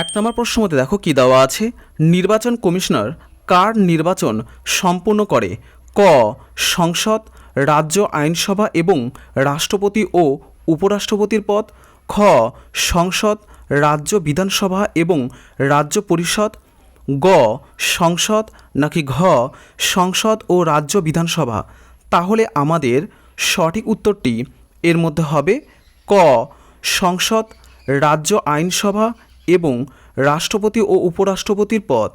এক নম্বর প্রশ্ন মধ্যে দেখো কি দেওয়া আছে? নির্বাচন কমিশনার কার নির্বাচন সম্পূর্ণ করে? ক, সংসদ, রাজ্য আইনসভা এবং রাষ্ট্রপতি ও উপরাষ্ট্রপতির পদ। খ, সংসদ, রাজ্য বিধানসভা এবং রাজ্য পরিষদ। গ, সংসদ নাকি ঘ, সংসদ ও রাজ্য বিধানসভা? তাহলে আমাদের সঠিক উত্তরটি এর মধ্যে হবে ক, সংসদ, রাজ্য আইনসভা এবং রাষ্ট্রপতি ও উপরাষ্ট্রপতির পদ।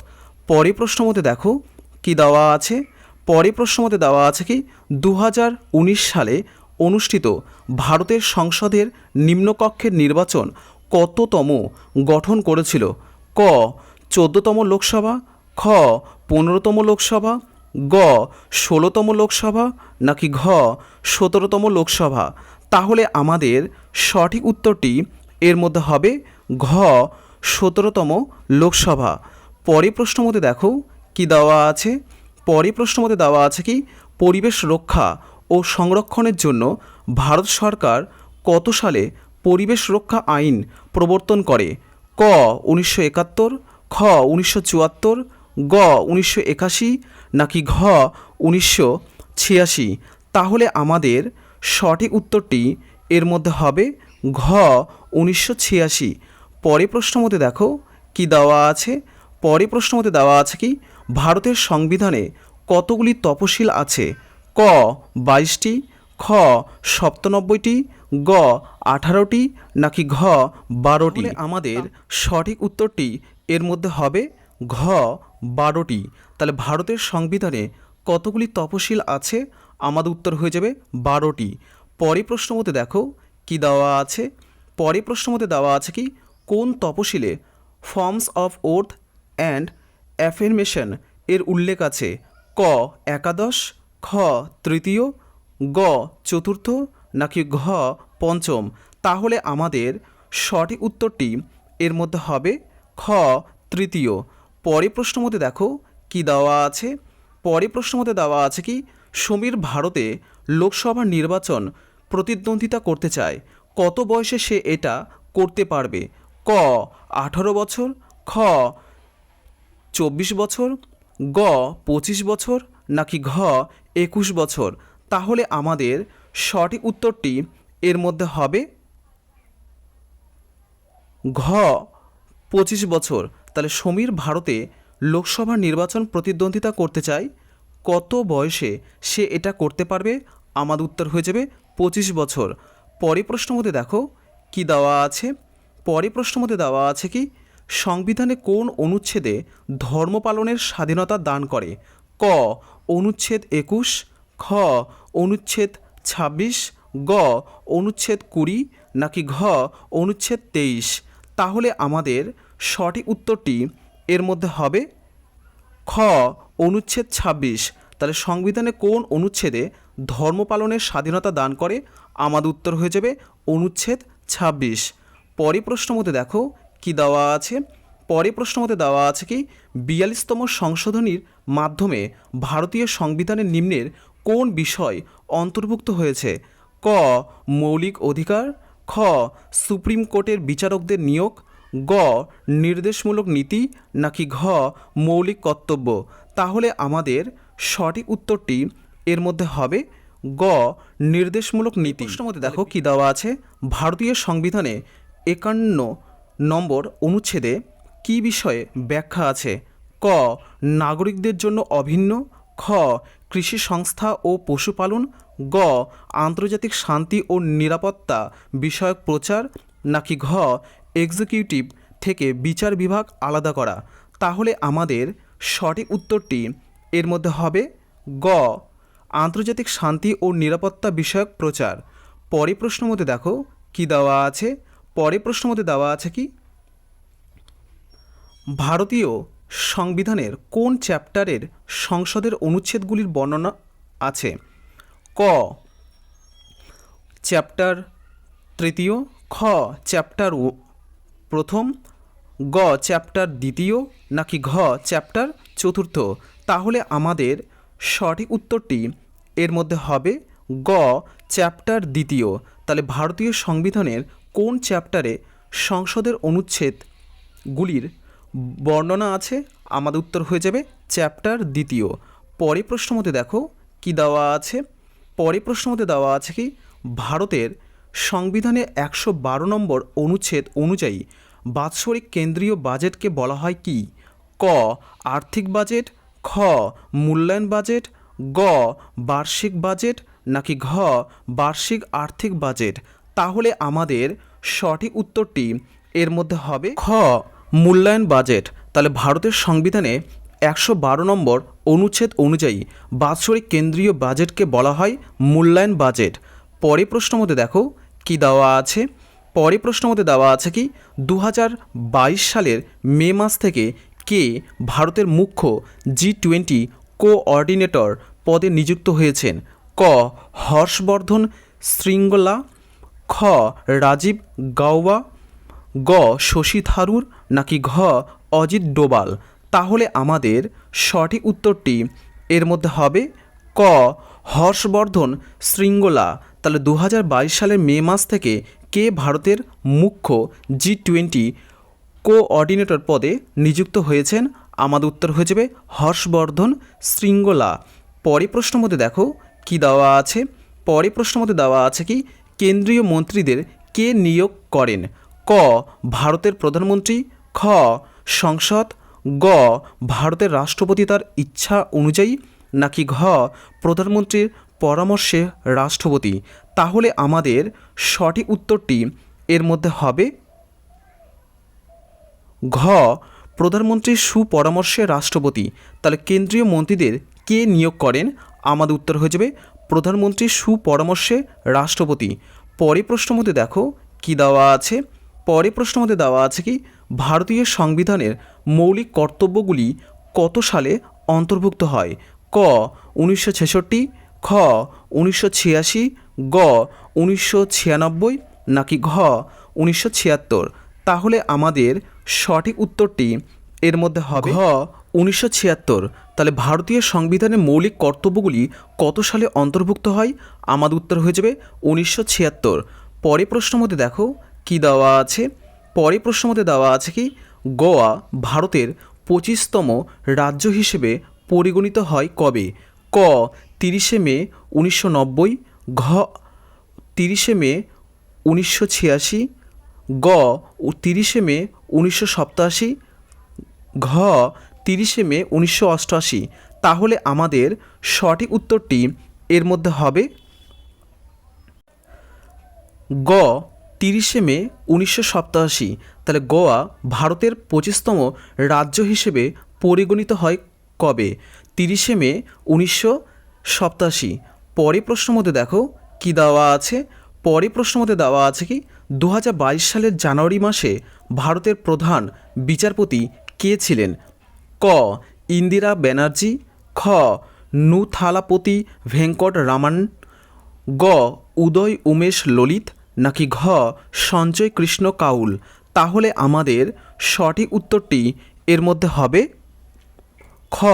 পরে প্রশ্ন মধ্যে দেখো, কি দেওয়া আছে? পরে প্রশ্ন মধ্যে দেওয়া আছে কি দু হাজার উনিশ সালে অনুষ্ঠিত ভারতের সংসদের নিম্নকক্ষের নির্বাচন কততম গঠন করেছিল? ক, চোদ্দতম লোকসভা, খ, পনেরোতম লোকসভা, গ, ষোলোতম লোকসভা, নাকি ঘ, সতেরোতম লোকসভা? তাহলে আমাদের সঠিক উত্তরটি এর মধ্যে হবে ঘ, সতেরোতম লোকসভা। পরে প্রশ্ন মধ্যে দেখো, কি দেওয়া আছে? পরে প্রশ্ন মধ্যে দেওয়া আছে কি, পরিবেশ রক্ষা ও সংরক্ষণের জন্য ভারত সরকার কত সালে পরিবেশ রক্ষা আইন প্রবর্তন করে? ক, উনিশশো একাত্তর, খ, উনিশশো চুয়াত্তর, গ, উনিশশো একাশি, নাকি ঘ, উনিশশো ছিয়াশি? তাহলে আমাদের সঠিক উত্তরটি এর মধ্যে হবে ঘ, উনিশশো ছিয়াশি। পরে প্রশ্ন মধ্যে দেখো, কি দেওয়া আছে? পরে প্রশ্ন মধ্যে দেওয়া আছে কি, ভারতের সংবিধানে কতগুলি তপশিল আছে? ক, বাইশটি, খ, সপ্তানব্বইটি, গ, আঠারোটি, নাকি ঘ, বারোটি? আমাদের সঠিক উত্তরটি এর মধ্যে হবে ঘ, বারোটি। তাহলে ভারতের সংবিধানে কতগুলি তপশিল আছে? আমাদের উত্তর হয়ে যাবে বারোটি। পরে প্রশ্ন মতে দেখো, কি দেওয়া আছে? পরে প্রশ্ন মতে দেওয়া আছে কি কোন তপশিলে forms of oath and affirmation এর উল্লেখ আছে? ক, একাদশ, খ, তৃতীয়, গ, চতুর্থ, নাকি ঘ, পঞ্চম? তাহলে আমাদের সঠিক উত্তরটি এর মধ্যে হবে খ, তৃতীয়। পরে প্রশ্ন মধ্যে দেখো কি দেওয়া আছে? পরে প্রশ্ন মধ্যে দেওয়া আছে কি, সমীর ভারতে লোকসভা নির্বাচন প্রতিদ্বন্দ্বিতা করতে চায়। কত বয়সে সে এটা করতে পারবে? ক, আঠারো বছর, খ, চব্বিশ বছর, গ, পঁচিশ বছর, নাকি ঘ, একুশ বছর? তাহলে আমাদের সঠিক উত্তরটি এর মধ্যে হবে ঘ, পঁচিশ বছর। তাহলে সমীর ভারতে লোকসভা নির্বাচন প্রতিদ্বন্দ্বিতা করতে চায়, কত বয়সে সে এটা করতে পারবে? আমাদের উত্তর হয়ে যাবে পঁচিশ বছর। পরে প্রশ্ন মধ্যে দেখো, কি দেওয়া আছে? পরে প্রশ্ন মধ্যে দেওয়া আছে কি, সংবিধানে কোন অনুচ্ছেদে ধর্ম পালনের স্বাধীনতা দান করে? ক, অনুচ্ছেদ একুশ, খ, অনুচ্ছেদ ছাব্বিশ, গ, অনুচ্ছেদ কুড়ি, নাকি ঘ, অনুচ্ছেদ তেইশ? তাহলে আমাদের সঠিক উত্তরটি এর মধ্যে হবে খ, অনুচ্ছেদ ছাব্বিশ। তাহলে সংবিধানে কোন অনুচ্ছেদে ধর্ম পালনের স্বাধীনতা দান করে? আমাদের উত্তর হয়ে যাবে অনুচ্ছেদ ছাব্বিশ। পরে প্রশ্ন মতে দেখো কি দেওয়া আছে? পরে প্রশ্ন মতে দেওয়া আছে কি বিয়াল্লিশতম সংশোধনীর মাধ্যমে ভারতীয় সংবিধানের নিম্নের কোন বিষয় অন্তর্ভুক্ত হয়েছে? ক মৌলিক অধিকার খ সুপ্রিম কোর্টের বিচারকদের নিয়োগ গ নির্দেশমূলক নীতি নাকি ঘ মৌলিক কর্তব্য? তাহলে আমাদের সঠিক উত্তরটি এর মধ্যে হবে গ নির্দেশমূলক নীতি। প্রশ্ন মধ্যে দেখো। কি দেওয়া আছে ভারতীয় সংবিধানে একান্ন নম্বর অনুচ্ছেদে কি বিষয়ে ব্যাখ্যা আছে? ক, নাগরিকদের জন্য অভিন্ন। খ, কৃষি সংস্থা ও পশুপালন। গ, আন্তর্জাতিক শান্তি ও নিরাপত্তা বিষয়ক প্রচার। নাকি ঘ এক্সিকিউটিভ থেকে বিচার বিভাগ আলাদা করা? তাহলে আমাদের সঠিক উত্তরটি এর মধ্যে হবে গ, আন্তর্জাতিক শান্তি ও নিরাপত্তা বিষয়ক প্রচার। পরে প্রশ্ন মধ্যে দেখো, কি দেওয়া আছে? পরে প্রশ্ন মধ্যে দেওয়া আছে কি? ভারতীয় সংবিধানের কোন চ্যাপ্টারের সংসদের অনুচ্ছেদগুলির বর্ণনা আছে? ক, চ্যাপ্টার তৃতীয়, খ, চ্যাপ্টার প্রথম, গ, চ্যাপ্টার দ্বিতীয়, নাকি ঘ, চ্যাপ্টার চতুর্থ? তাহলে আমাদের সঠিক উত্তরটি এর মধ্যে হবে গ, চ্যাপ্টার দ্বিতীয়। তাহলে ভারতীয় সংবিধানের কোন চ্যাপ্টারে সংসদের অনুচ্ছেদ গুলির বর্ণনা আছে? আমাদের উত্তর হয়ে যাবে চ্যাপ্টার দ্বিতীয়। পরে প্রশ্ন মতে দেখো, কি দেওয়া আছে? পরে প্রশ্ন মতে দেওয়া আছে কি, ভারতের সংবিধানে একশো বারো নম্বর অনুচ্ছেদ অনুযায়ী বাৎসরিক কেন্দ্রীয় বাজেটকে বলা হয় কি? ক, আর্থিক বাজেট, খ, মূল্যায়ন বাজেট, গ, বার্ষিক বাজেট, নাকি ঘ, বার্ষিক আর্থিক বাজেট? তাহলে আমাদের সঠিক উত্তরটি এর মধ্যে হবে খ, মূল্যায়ন বাজেট। তাহলে ভারতের সংবিধানে একশো বারো নম্বর অনুচ্ছেদ অনুযায়ী বাৎসরিক কেন্দ্রীয় বাজেটকে বলা হয় মূল্যায়ন বাজেট। পরে প্রশ্ন মধ্যে দেখো, কি দেওয়া আছে? পরে প্রশ্ন মধ্যে দেওয়া আছে কি দু হাজার বাইশ সালের মে মাস থেকে কে ভারতের মুখ্য জি টোয়েন্টি কোঅর্ডিনেটর পদে নিযুক্ত হয়েছেন? ক, হর্ষবর্ধন শৃঙ্গলা খ, রাজীব, গাওয়া, গ, শশী থারুর, নাকি ঘ, অজিত ডোবাল। তাহলে আমাদের সঠিক উত্তরটি এর মধ্যে হবে ক, হর্ষবর্ধন শৃঙ্গলা। তাহলে দু হাজার বাইশ সালের মে মাস থেকে কে ভারতের মুখ্য জি টোয়েন্টি কোঅর্ডিনেটর পদে নিযুক্ত হয়েছেন? আমাদের উত্তর হয়ে যাবে হর্ষবর্ধন শৃঙ্গলা। পরে প্রশ্ন মধ্যে দেখো কি দেওয়া আছে? পরে প্রশ্ন মধ্যে দেওয়া আছে কি কেন্দ্রীয় মন্ত্রীদের কে নিয়োগ করেন? ক, ভারতের প্রধানমন্ত্রী। খ, সংসদ। গ, ভারতের রাষ্ট্রপতি তার ইচ্ছা অনুযায়ী। নাকি ঘ, প্রধানমন্ত্রীর পরামর্শে রাষ্ট্রপতি। তাহলে আমাদের সঠিক উত্তরটি এর মধ্যে হবে। ঘ, প্রধানমন্ত্রীর সুপরামর্শে রাষ্ট্রপতি। তাহলে কেন্দ্রীয় মন্ত্রীদের কে নিয়োগ করেন? আমাদের উত্তর হয়ে যাবে প্রধানমন্ত্রীর সুপরামর্শে রাষ্ট্রপতি। পরে প্রশ্ন মধ্যে দেখো, কি দেওয়া আছে? পরে প্রশ্ন মধ্যে দেওয়া আছে কি, ভারতীয় সংবিধানের মৌলিক কর্তব্যগুলি কত সালে অন্তর্ভুক্ত হয়? ক, উনিশশো ছেষট্টি, খ, উনিশশো ছিয়াশি, গ, উনিশশো ছিয়ানব্বই, নাকি ঘ, উনিশশো ছিয়াত্তর? তাহলে আমাদের সঠিক উত্তরটি এর মধ্যে হবে ঘ উনিশশো ছিয়াত্তর, তাহলে ভারতীয় সংবিধানের মৌলিক কর্তব্যগুলি কত সালে অন্তর্ভুক্ত হয়? আমাদের উত্তর হয়ে যাবে উনিশশো ছিয়াত্তর। পরে প্রশ্ন মধ্যে দেখো, কি দেওয়া আছে? পরে প্রশ্ন মধ্যে দেওয়া আছে কি, গোয়া ভারতের পঁচিশতম রাজ্য হিসেবে পরিগণিত হয় কবে? ক, তিরিশে মে উনিশশো নব্বই, ঘ, তিরিশে মে উনিশশো ছিয়াশি, গ, তিরিশে মে উনিশশো সপ্তাশি, ঘ তিরিশে মে উনিশশো অষ্টআশি। তাহলে আমাদের সঠিক উত্তরটি এর মধ্যে হবে গ, তিরিশে মে উনিশশো তাহলে গোয়া ভারতের পঁচিশতম রাজ্য হিসেবে পরিগণিত হয় কবে? তিরিশে মে উনিশশো সপ্তাশি। পরে প্রশ্ন মধ্যে দেখো, কি দেওয়া আছে? পরে প্রশ্ন মধ্যে দেওয়া আছে কি দু হাজার বাইশ সালের জানুয়ারি মাসে ভারতের প্রধান বিচারপতি কে ছিলেন? ক. ইন্দিরা ব্যানার্জি, খ. নুথালাপতি ভেঙ্কট রামান, গ. উদয় উমেশ ললিত, নাকি ঘ. সঞ্জয় কৃষ্ণ কাউল। তাহলে আমাদের সঠিক উত্তরটি এর মধ্যে হবে খ.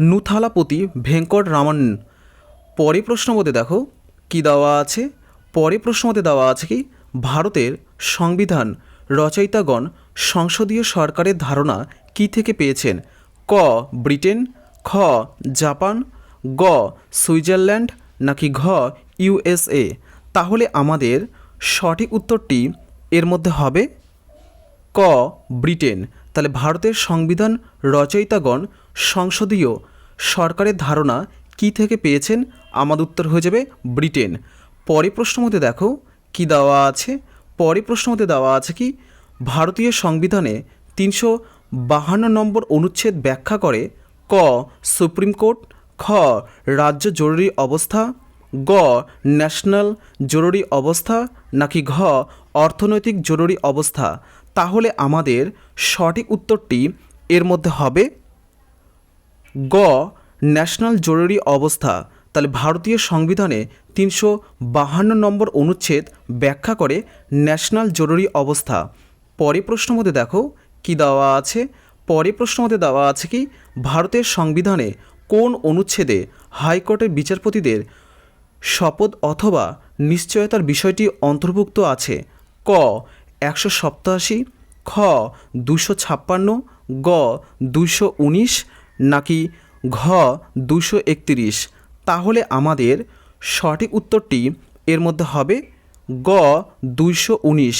নুথালাপতি ভেঙ্কট রামন। পরে প্রশ্ন মধ্যে দেখো, কি দেওয়া আছে? পরে প্রশ্ন মধ্যে দেওয়া আছে কি, ভারতের সংবিধান রচয়িতাগণ সংসদীয় সরকারের ধারণা কি থেকে পেয়েছেন? ক, ব্রিটেন, খ, জাপান, গ, সুইজারল্যান্ড, নাকি ঘ ইউএসএ তাহলে আমাদের সঠিক উত্তরটি এর মধ্যে হবে ক, ব্রিটেন। তাহলে ভারতের সংবিধান রচয়িতাগণ সংসদীয় সরকারের ধারণা কি থেকে পেয়েছেন? আমাদের উত্তর হয়ে যাবে ব্রিটেন। পরে প্রশ্ন মধ্যে দেখো কি দেওয়া আছে? পরে প্রশ্ন মধ্যে দেওয়া আছে কি? ভারতীয় সংবিধানে তিনশো বাহান্ন নম্বর অনুচ্ছেদ ব্যাখ্যা করে ক, সুপ্রিম কোর্ট, খ, রাজ্য জরুরি অবস্থা, গ, ন্যাশনাল জরুরি অবস্থা, নাকি ঘ, অর্থনৈতিক জরুরি অবস্থা। তাহলে আমাদের সঠিক উত্তরটি এর মধ্যে হবে গ, ন্যাশনাল জরুরি অবস্থা। তাহলে ভারতীয় সংবিধানে তিনশো বাহান্ন নম্বর অনুচ্ছেদ ব্যাখ্যা করে ন্যাশনাল জরুরি অবস্থা। পরে প্রশ্ন মধ্যে দেখো কি দেওয়া আছে? পরে প্রশ্ন মধ্যে দেওয়া আছে কি, ভারতের সংবিধানে কোন অনুচ্ছেদে হাইকোর্টের বিচারপতিদের শপথ অথবা নিশ্চয়তার বিষয়টি অন্তর্ভুক্ত আছে? ক, একশো সপ্তাশি, খ, দুশো ছাপ্পান্ন, গ, দুশো উনিশ, নাকি ঘ, দুশো একতিরিশ? তাহলে আমাদের সঠিক উত্তরটি এর মধ্যে হবে গ দুইশো উনিশ।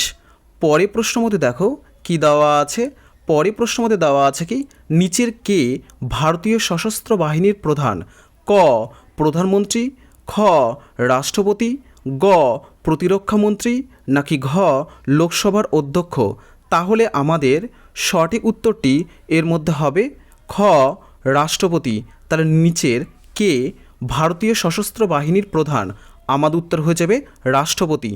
পরে প্রশ্ন মধ্যে দেখো কি দেওয়া আছে? পরে প্রশ্ন মধ্যে দেওয়া আছে কি, নিচের কে ভারতীয় সশস্ত্র বাহিনীর প্রধান? ক, প্রধানমন্ত্রী? খ, রাষ্ট্রপতি? গ, প্রতিরক্ষা মন্ত্রী? নাকি ঘ, লোকসভার অধ্যক্ষ? তাহলে আমাদের সঠিক উত্তরটি এর মধ্যে হবে খ, রাষ্ট্রপতি। তাহলে নিচের কে ভারতীয় সশস্ত্র বাহিনীর প্রধান? আমাদের উত্তর হয়ে যাবে রাষ্ট্রপতি।